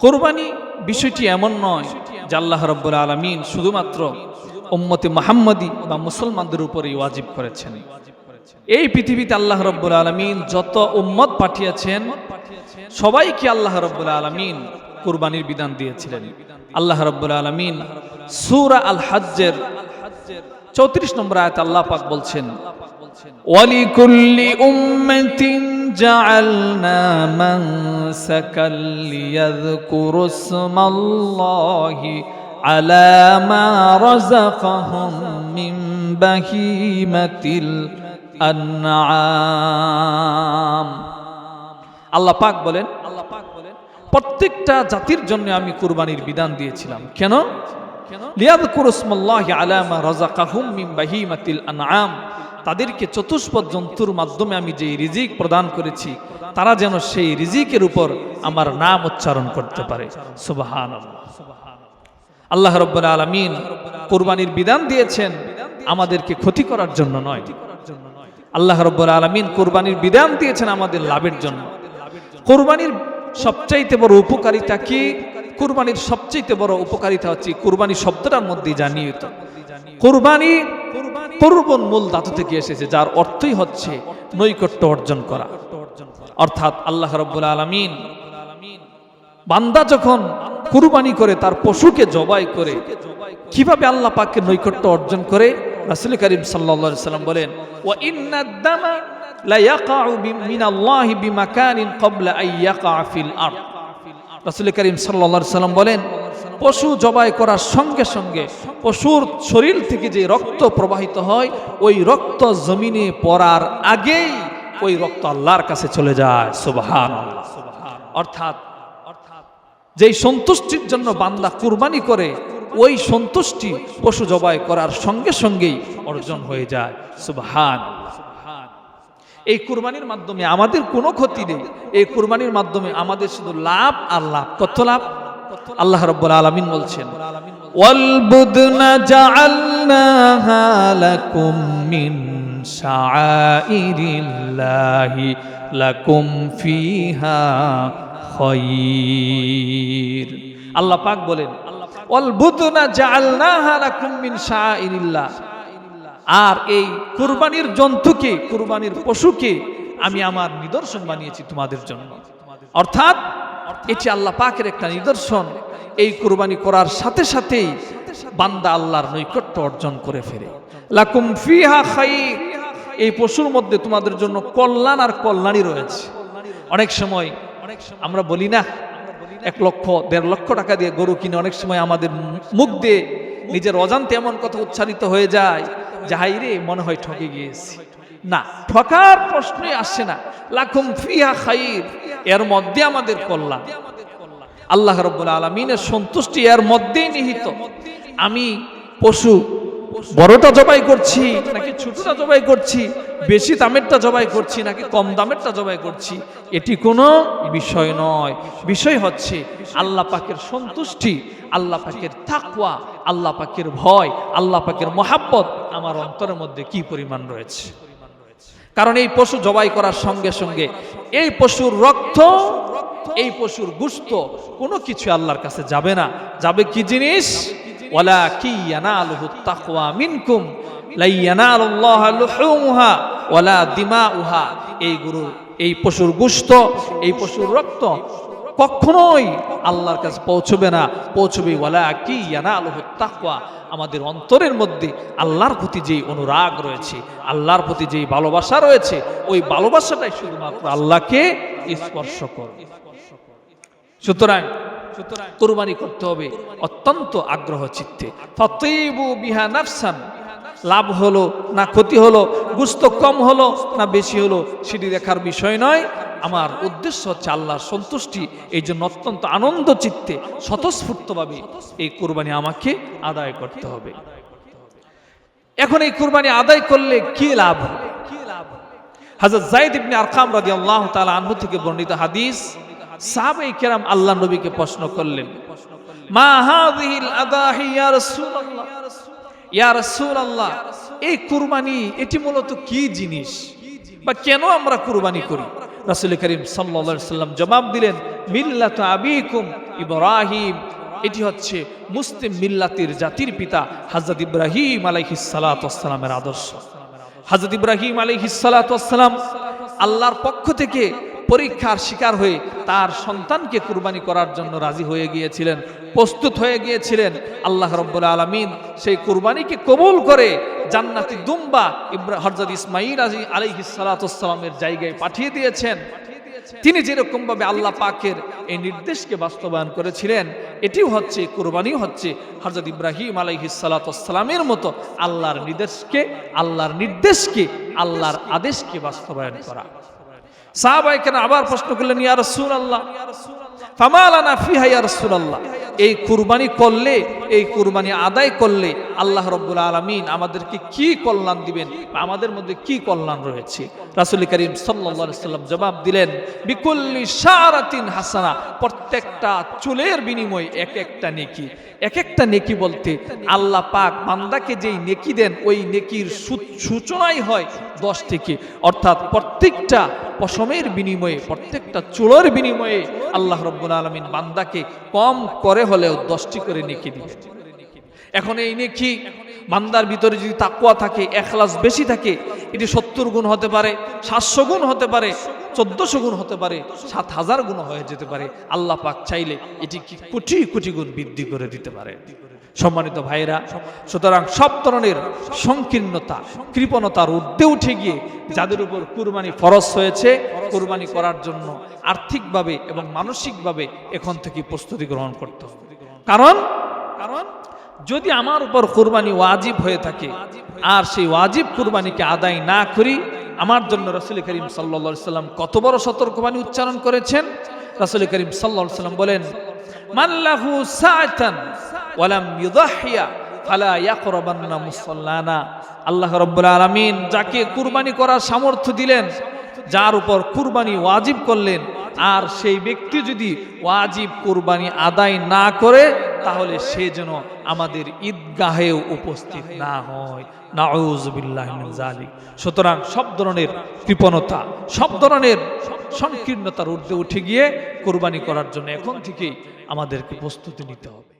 কোরবানি বিষয়টি এমন নয় যে আল্লাহ রব্বুল আলমিন শুধুমাত্র উম্মতে মোহাম্মদী বা মুসলমানদের উপরে ওয়াজিব করেছেন। এই পৃথিবীতে আল্লাহ রব্বুল আলমিন যত উম্মত পাঠিয়েছেন, সবাইকে আল্লাহ রব্বুল আলমিন কোরবানির বিধান দিয়েছিলেন। আল্লাহ রব্বুল আলমিন সুরা আল হাজ্জের চৌত্রিশ নম্বর আয়াত আল্লাহ পাক বলছেন ওয়ালিকুল্লি উম্মতিন جعلنا منسكا ليذكروا اسم الله على ما رزقهم من بهيمة الأنعام আল্লাহ পাক বলেন আল্লাহ পাক বলেন প্রত্যেকটা জাতির জন্য আমি কুরবানির বিধান দিয়েছিলাম কেন লিয়াদকুরুসমাল্লাহি আলামা রাযাকাহুম মিন বাহিমাতিল আনআম তাদেরকে চতুষ্পদ জন্তুর মাধ্যমে আমি যে রিজিক প্রদান করেছি, তারা যেন সেই রিজিকের উপর আমার নাম উচ্চারণ করতে পারে। সুবহানাল্লাহ। আল্লাহ রব্বুল আলামিন কুরবানির বিধান দিয়েছেন, আমাদেরকে ক্ষতি করার জন্য নয়। আল্লাহ রব্বুল আলামিন কুরবানির বিধান দিয়েছেন আমাদের লাভের জন্য। কোরবানির সবচাইতে বড় উপকারিতা কি? কুরবানির সবচাইতে বড় উপকারিতা হচ্ছে কুরবানি শব্দটার মধ্যে জানিয়ে কুরবানি করবন মূল ধাতু থেকে এসেছে, যার অর্থই হচ্ছে নৈকট্য অর্জন করা। অর্থাৎ আল্লাহ রব্বুল আলমিন বান্দা যখন কুরবানি করে, তার পশুকে জবাই করে, কীভাবে আল্লাহ পাককে নৈকট্য অর্জন করে? রাসুল করিম সাল্লা সাল্লাম বলেন ও ইন্নাদ্দামা রাসুল করিম সাল্লা সাল্লাম বলেন পশু জবাই করার সঙ্গে সঙ্গে পশুর শরীর থেকে যে রক্ত প্রবাহিত হয়, ওই রক্ত জমিনে পড়ার আগেই ওই রক্ত আল্লাহর কাছে চলে যায়। সুবহান অর্থাৎ যেই সন্তুষ্টির জন্য বান্দা কুরবানি করে, ওই সন্তুষ্টি পশু জবাই করার সঙ্গে সঙ্গেই অর্জন হয়ে যায়। সুবহান এই কুরবানির মাধ্যমে আমাদের কোনো ক্ষতি নেই। এই কুরবানির মাধ্যমে আমাদের শুধু লাভ আর লাভ। কত লাভ? আল্লাহ রব্বুল আলামিন বলছেন والبدن جعلناها لكم من شعائر الله لكم فيها خير আল্লাহ পাক বলেন والبدن جعلناها لكم من شعائر الله আর এই কুরবানির জন্তুকে কুরবানির পশুকে আমি আমার নিদর্শন বানিয়েছি তোমাদের জন্য অর্থাৎ এটি আল্লাহ পাকের একটা নিদর্শন। এই কুরবানি করার সাথে সাথেই বান্দা আল্লাহর নৈকট্য অর্জন করে ফেরে। লাকুম ফিহা খাই এই পশুর মধ্যে তোমাদের জন্য কল্যাণ আর কল্যাণই রয়েছে। অনেক সময় আমরা বলি না, এক লক্ষ, দেড় লক্ষ টাকা দিয়ে গরু কিনে অনেক সময় আমাদের মুখ দিয়ে নিজের অজান্তে এমন কথা উচ্চারিত হয়ে যায় যাহাই রে, মনে হয় ঠকে গিয়েছি। না, ঠকার প্রশ্নই আসছে না। লাকুম ফিহা খাইর, এর মধ্যে আমাদের কল্যাণ। আল্লাহ রব্বুল আলমিনের সন্তুষ্টি এর মধ্যেই নিহিত। আমি পশু, বড়টা জবাই করছি, নাকি ছোটটা জবাই করছি, বেশি দামেরটা জবাই করছি, নাকি কম দামেরটা জবাই করছি, এটি কোনো বিষয় নয়। বিষয় হচ্ছে, আল্লাহ পাকের সন্তুষ্টি, আল্লাহ পাকের তাকওয়া, আল্লাহ পাকের ভয়, আল্লাহ পাকের মহাব্বত আমার অন্তরের মধ্যে কি পরিমাণ রয়েছে? কারণ এই পশু জবাই করার সঙ্গে সঙ্গে এই পশুর রক্ত, এই পশুর গুস্ত কোনো কিছু আল্লাহর কাছে যাবে না। যাবে কি জিনিস? ওলা কি মিনকুম? লা ইয়ানালুল্লাহ লুহুমুহা ওয়ালা দিমাউহা। এই গুরু, এই পশুর গুস্ত, এই পশুর রক্ত কখনোই আল্লাহর কাছে পৌঁছবে না। পৌঁছবে ওয়ালা কি ইয়ানালুহু তাকওয়া। আমাদের অন্তরের মধ্যে আল্লাহর প্রতি যেই অনুরাগ রয়েছে, আল্লাহর প্রতি যেই ভালোবাসা রয়েছে, ওই ভালোবাসাটাই শুধুমাত্র আল্লাহকে স্পর্শ করবে সুতরাং কোরবানি করতে হবে অত্যন্ত আগ্রহ চিত্তে। ফতইবু বিহা নাফসান। লাভ হলো না ক্ষতি হলো, গুস্ত কম হলো না বেশি হলো, সেটি দেখার বিষয় নয়। আমার উদ্দেশ্য হচ্ছে আল্লাহর সন্তুষ্টি, এই জন্য অত্যন্ত আনন্দ চিত্তে স্বতঃস্ফূর্তভাবে এই কোরবানি আমাকে আদায় করতে হবে। এখন এই কোরবানি আদায় করলে কি লাভ হবে? জাইদ ইবনে আরকাম রাদিয়াল্লাহু তাআলা আনহু থেকে বর্ণিত হাদিস সাহাবাই কেরাম আল্লাহ নবীকে প্রশ্ন করলেন, মা হাযিহিল আদাহি এই কুরবানি এটি মূলত কি জিনিস? বা কেন আমরা কুরবানি করি? রাসূল করিম সাল্লা সাল্লাম জবাব দিলেন, মিল্লাত আবিকুম ইব্রাহিম। এটি হচ্ছে মুসলিম মিল্লাতির জাতির পিতা হাজরত ইব্রাহিম আলাইহিস সালাতামের আদর্শ। হাজরত ইব্রাহিম আলাইহিস সালাতাম আল্লাহর পক্ষ থেকে পরীক্ষার শিকার হয়ে তার সন্তানকে কুরবানি করার জন্য রাজি হয়ে গিয়েছিলেন, প্রস্তুত হয়ে গিয়েছিলেন। আল্লাহ রব্বুল আলমিন সেই কুরবানিকে কবুল করে জান্নাতি দুম্বা ইব্রা হরজত ইসমাইল আজি আলাইহিস সালামের জায়গায় পাঠিয়ে দিয়েছেন। তিনি যেরকম ভাবে আল্লাহ পাকের এই নির্দেশকে বাস্তবায়ন করেছিলেন, এটিও হচ্ছে, কুরবানিও হচ্ছে হরজত ইব্রাহিম আলাইহিসালামের মতো আল্লাহর নির্দেশকে আল্লাহর নির্দেশকে, আল্লাহর আদেশকে বাস্তবায়ন করা। সাহাবাইকেন আবার প্রশ্ন করলেন, ইয়া রসুল আল্লাহ ফামালানা ফিহা ইয়া আল্লাহ এই কুরবানি করলে, এই কুরবানি আদায় করলে আল্লাহ রব্বুল আলমিন আমাদেরকে কি কল্যাণ দিবেন আমাদের মধ্যে কি কল্যাণ রয়েছে? রাসুল করিম সাল্লা সাল্লাম জবাব দিলেন, বিকুল্লি সারাতিন হাসানা। প্রত্যেকটা চুলের বিনিময়ে এক একটা নেকি। এক একটা নেকি বলতে, আল্লাহ পাক বান্দাকে যেই নেকি দেন, ওই নেকির সূচনাই হয় দশ থেকে। অর্থাৎ প্রত্যেকটা পশমের বিনিময়ে, প্রত্যেকটা চুলোর বিনিময়ে আল্লাহ রব্বুল আলমিন বান্দাকে কম করে হলেও দশটি করে নেকি দিবে এখন এই নিয়ে নেকি বান্দার ভিতরে যদি তাকুয়া থাকে, এখলাস বেশি থাকে, এটি সত্তর গুণ হতে পারে, সাতশো গুণ হতে পারে, চোদ্দশো গুণ হতে পারে, সাত হাজার গুণ হয়ে যেতে পারে। আল্লাহ পাক চাইলে এটি কি কোটি কোটি গুণ বৃদ্ধি করে দিতে পারে। সম্মানিত ভাইরা সুতরাং সব ধরনের সংকীর্ণতা, কৃপণতার ঊর্ধ্বে উঠে গিয়ে যাদের উপর কুরবানি ফরজ হয়েছে, কুরবানি করার জন্য আর্থিকভাবে এবং মানসিকভাবে এখন থেকে প্রস্তুতি গ্রহণ করতে হবে। কারণ কারণ যদি আমার উপর কুরবানি ওয়াজিব হয়ে থাকে, আর সেই ওয়াজিব কুরবানিকে আদায় না করি, আমার জন্য রসুল করিম সাল্লা সাল্লাম কত বড় সতর্কবাণী উচ্চারণ করেছেন? রসুল করিম সাল্লা সাল্লাম বলেন মাল্লাহু সাআতান ওয়ালাম ইউদাহিয়া ফালা ইয়াকরাবান্না মুসাল্লানা। আল্লাহ রাব্বুল আলামিন যাকে কুরবানি করার সামর্থ্য দিলেন, যার উপর কুরবানি ওয়াজিব করলেন, আর সেই ব্যক্তি যদি ওয়াজিব কুরবানি আদায় না করে, তাহলে সে যেন আমাদের ঈদগাহেও উপস্থিত না হয়। নাউজুবিল্লাহ সুতরাং সব ধরনের কৃপণতা, সব ধরনের সংকীর্ণতার ঊর্ধ্বে উঠে গিয়ে কোরবানি করার জন্য এখন থেকেই আমাদেরকে প্রস্তুতি নিতে হবে।